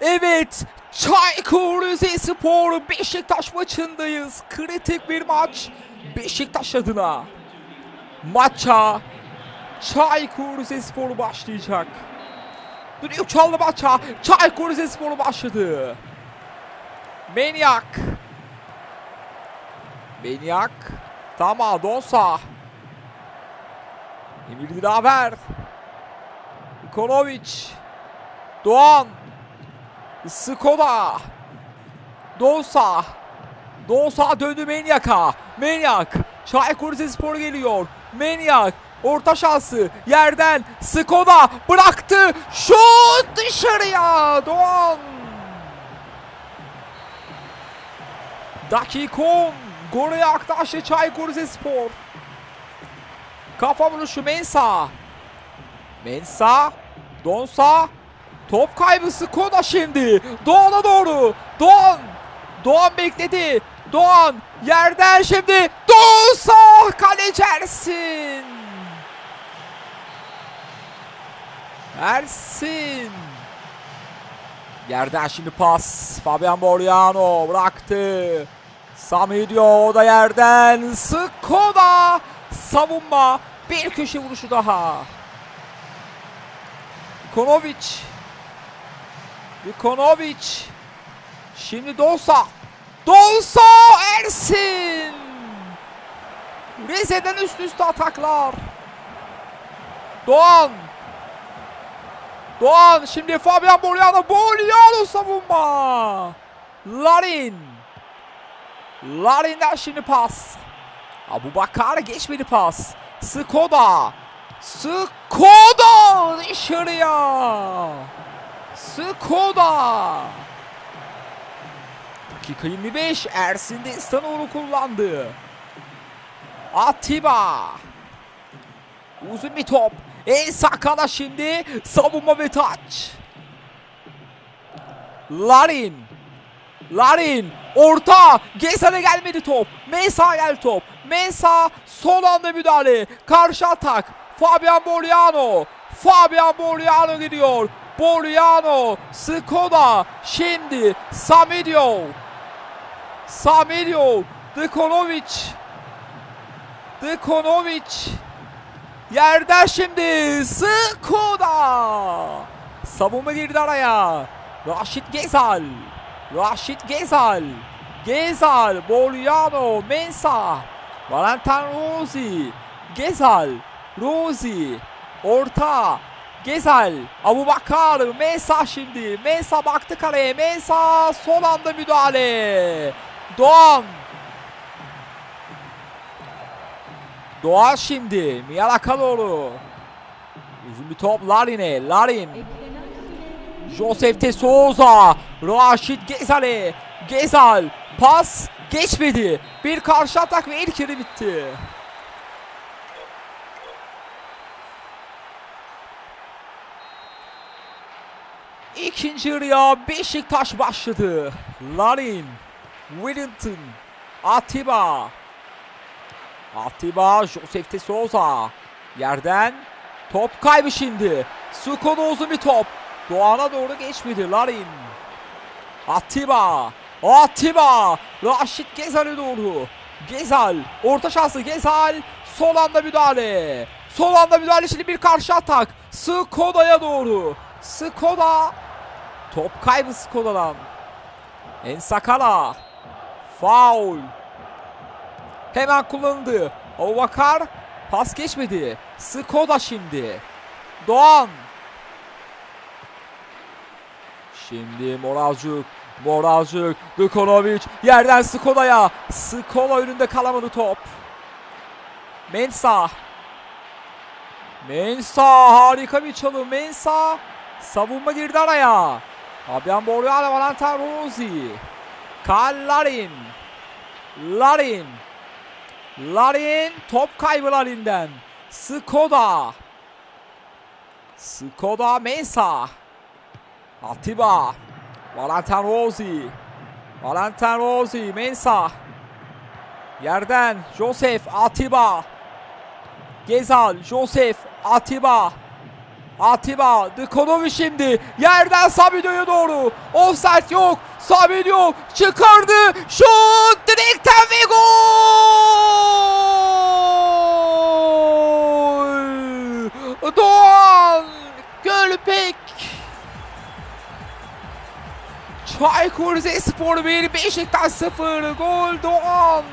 Evet. Çaykur Rizespor Beşiktaş maçındayız. Kritik bir maç. Beşiktaş adına. Maça Çaykur Rizespor başlayacak. Düdük çaldı maça. Çaykur Rizespor başladı. Manyak. Manyak. Tamam Donsa. Emir Dilaver. Nikolovic. Doğan. Skoda. Donsa. Donsa döndü Manyak'a. Manyak. Çaykur Rizespor geliyor. Manyak. Orta şansı. Yerden. Skoda. Bıraktı. Şut dışarıya. Doğan. Dakikon. Gole yaklaştı Çaykur Rizespor. Kafa vuruşu Mensa. Mensa. Donsa. Top kaybı Skoda şimdi. Doğan'a doğru. Doğan. Doğan bekledi. Doğan yerden şimdi. Donsa. Kaleci Ersin. Ersin. Yerden şimdi pas. Fabian Boriano bıraktı. Samidio o da yerden. Skoda. Savunma. Bir köşe vuruşu daha. Konovic. Vikonovic. Şimdi Donsa. Donsa Ersin. Rize'den üst üste ataklar. Doğan. Doğan şimdi Fabian Boriano. Boriano savunma. Larin. Larin'den şimdi pas. Abu Bakar geçmedi pas. Skoda. Skoda dışarıya. Skoda. Dakika 25 Ersin de İstanoğlu kullandı. Atiba. Uzun bir top. En sakala şimdi savunma ve taç. Larin. Larin orta Gezal'e gelmedi top. Mensa gel top. Mensa son anda müdahale. Karşı atak. Fabian Boriano. Fabian Boriano gidiyor. Boriano. Skoda. Şimdi Samidio. Samidio. Dikonovic. Dikonovic. Yerden şimdi Skoda. Savunma girdi araya. Raşit Gezal. Raşit Gezal. Gezal. Boliano. Mensa. Valentin Rosi. Gezal. Rosi. Orta. Gezal. Abu Bakar. Mensa şimdi. Mensa baktı kaleye. Mensa son anda müdahale. Doğan. Doğan şimdi. Miyalaka doğru. Uzun bir top Larin'e. Larin. Josef de Souza. Raşit Gezal'e. Gezal. Pas geçmedi. Bir karşı atak ve ilk yarı bitti. İkinci yarıya Beşiktaş başladı. Larin. Wellington. Atiba. Atiba. Josef de Souza. Yerden. Top kaybı şimdi. Skoda uzun bir top. Doğan'a doğru geçmedi Larin. Atiba. Atiba. Raşit Gezal'e doğru. Gezal. Orta şansı Gezal. Sol anda müdahale. Sol anda müdahale şimdi bir karşı atak. Skoda'ya doğru. Skoda. Top kaybı Skoda'dan. Ensakala. Foul. Hemen kullanıldı. Abubakar. Pas geçmedi. Skoda şimdi. Doğan. Şimdi Morazcuk. Morazcuk. Dukonovic. Yerden Skoda'ya. Skoda önünde kalamadı top. Mensa. Mensa harika bir çalım. Mensa savunma girdi araya. Fabian Boriano Valentin Rosi. Karl Larin. Larin. Top kaybı Larin'den. Skoda. Skoda Mensa. Atiba. Valentin Rosi. Valentin Rosi. Mensa. Yerden Josef Atiba. Gezal, Josef, Atiba. Atiba, Dikonovic şimdi yerden Sabido'ya doğru. Offside yok. Sabido çıkardı. Şut direkten ve gol. Doğan Gölpek. Çaykur Rizespor 1, Beşiktaş 0. Gol Doğan.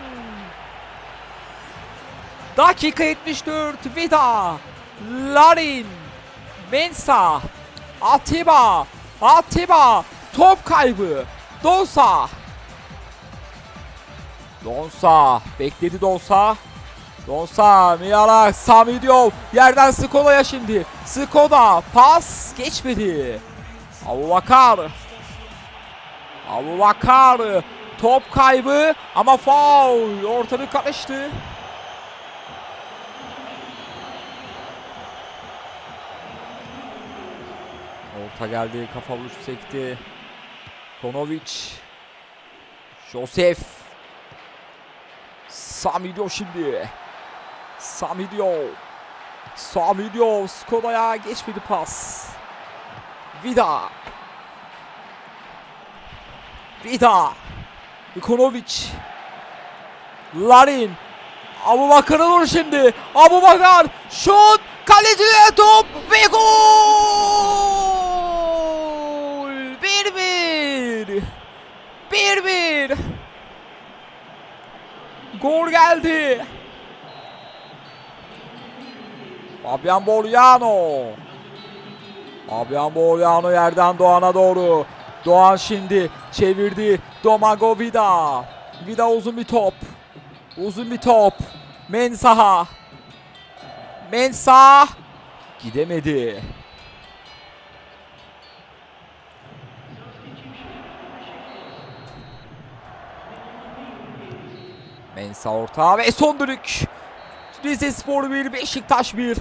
Dakika 74. Vida. Larin. Mensa. Atiba. Atiba. Top kaybı. Donsa. Donsa. Bekledi Donsa. Donsa. Miyala. Sami Diop. Yerden Skoda'ya şimdi. Skoda. Pas. Geçmedi. Abu Bakar. Abu Bakar. Top kaybı ama faul. Ortalık karıştı. Orta geldi. Kafa vuruş sekti. Konovic. Josef. Samidio şimdi. Samidio. Samidio. Skoda'ya geçmedi pas. Vida. Vida. Konovic. Larin. Abu Bakar'a vur şimdi. Abu Bakar. Şut. Kaleciye top. Ve gol. 1-1. 1-1. Gol geldi. Fabian Boliano. Fabian Boliano yerden Doğan'a doğru. Doğan şimdi çevirdi. Domago Vida. Vida uzun bir top. Uzun bir top. Mensah'a. Mensah. Gidemedi. Mensah orta ve son dönük. Rize Spor 1, Beşiktaş 1.